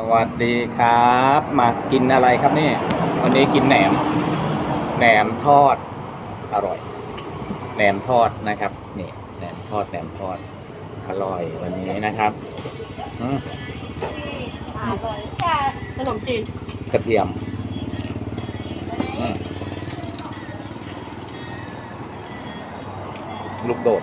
สวัสดีครับ มากินอะไรครับนี่วันนี้กินแหนม แหนมทอด อร่อย แหนมทอดนะครับ นี่แหนมทอดแหนมทอด อร่อยวันนี้นะครับอืมอร่อยค่ะขนมจีนกระเทียมอืมลูกโดด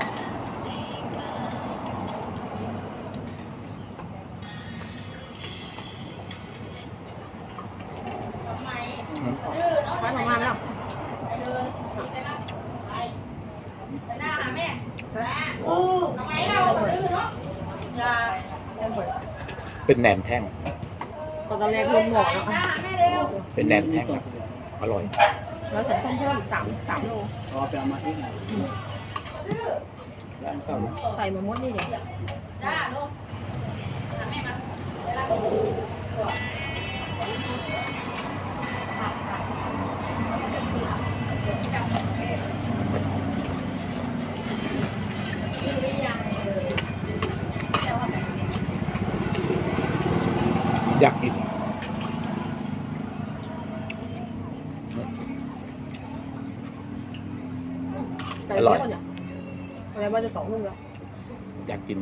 เป็นแหนมแท่ง ตอนแรกลงหมอกแล้วอะเป็นแหนมแท่งครับอร่อย แล้วฉันเพิ่มเพิ่มสามสามโลอ๋อไปเอามาที่ไหนร้านเก่าใส่มาหมดนี่เลยอ ยากกินใส่เยอะกว่าเนี่ยอะไรว่าจะสองลูกแล้วอยากกิน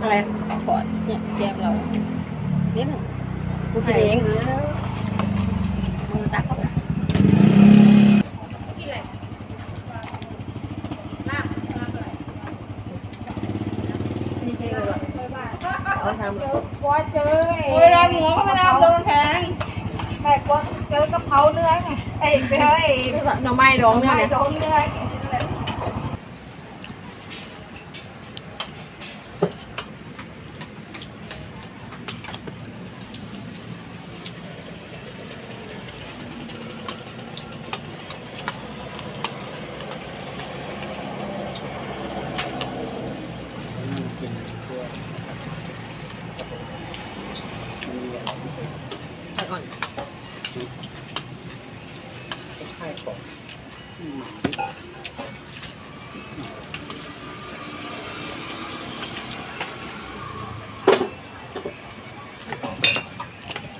อะไรขอเนี่ยแกมเราเนี่ยหนึ่งกูกินเองมือตักเข้าไปกินอะไรลาบลาบอะไรนี่เพลงอะไรเอาทำว่าเจอไอ้โอ้ยร้านหมูเขาไม่รับโดนแพงไอ้ว่าเจอกระเพราเนื้อไงไอ้ไปเจอไอ้หน่อไม้ดองเนี่ยไม้เนี่ย ดองเนื้อไง นั่งกินตัวมันมีอะไรที่เป็น ใส่ ก่อนคล้ายๆของหมา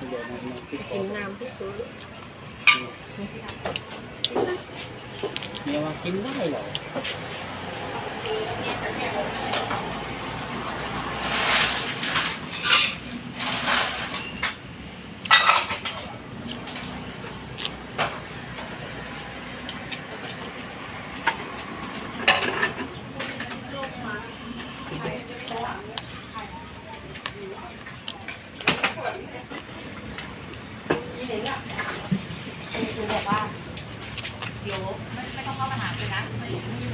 เดี๋ยวมันที่ขอกินน้ำที่ซื้อเนี่ยว่ากินได้เหรอ บอกว่า เดี๋ยวไม่ไม่ต้องเข้ามาหาเลยนะไม่อยู่ไม่อยู่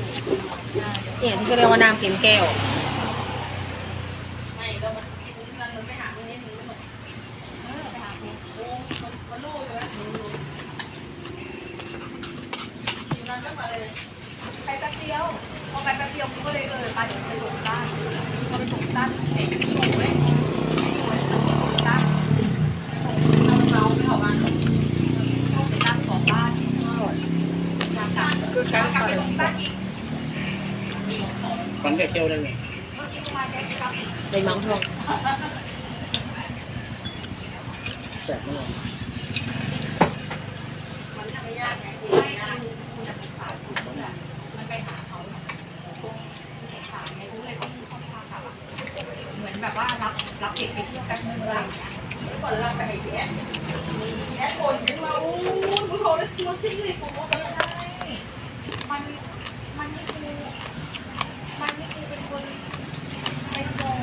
อ่าเดี๋ยวเนี่ยที่เขาเรียกว่าน้ำเค็มแก้ว ไม่ก็มันมันมันไปหาตรงนี้ถึงหมดเออไปหาตรงโอ้มันมันรู้อยู่แล้วรู้อยู่อยู่นั่นก็มาเลยไปแป๊บเดียวพอไปแป๊บเดียวกูก็เลยเออไปเดี๋ยวไปส่งบ้านก็ไปส่งบ้านเด็กที่โอ้ย กษาไงรู้เลยต้องต้องพาเขาอะเหมือนแบบว่ารับรับเด็กไปเที่ยวแป๊บนึงอะไรอย่างเงี้ยแล้วก่อนรับไปไอ้แอนแอนโอนขึ้นมาอู้หูโทรเลยตัวจริงเลยผมว่าไม่ใช่มันมันนี่คือ มันนี่คือเป็นคนไปส่ง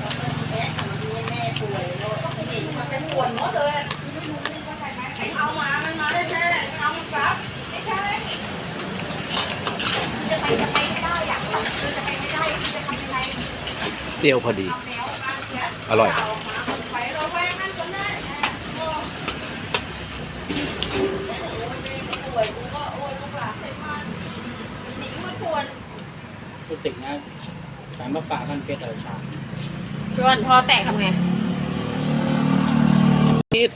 แล้วก็มีแม่ค่ะมันมีแม่ป่วยแล้วก็ไปเห็นมันเป็นห่วงหมดเลยไม่รู้ว่าใครไหมไอ้เอามามันมาได้แค่เอามันกลับไม่ใช่ จะไปจะไปไม่ได้อยากทำคือจะไปไม่ได้จะทำยังไงเปรี้ยวพอดีทำแล้วมาเสีย อร่อย เามาไปเราไปนั่นก็ได้ พูดติดนะ สารมะป่าบ้านเพชรอะไรชาพี่วันพอแตกทำไง นิด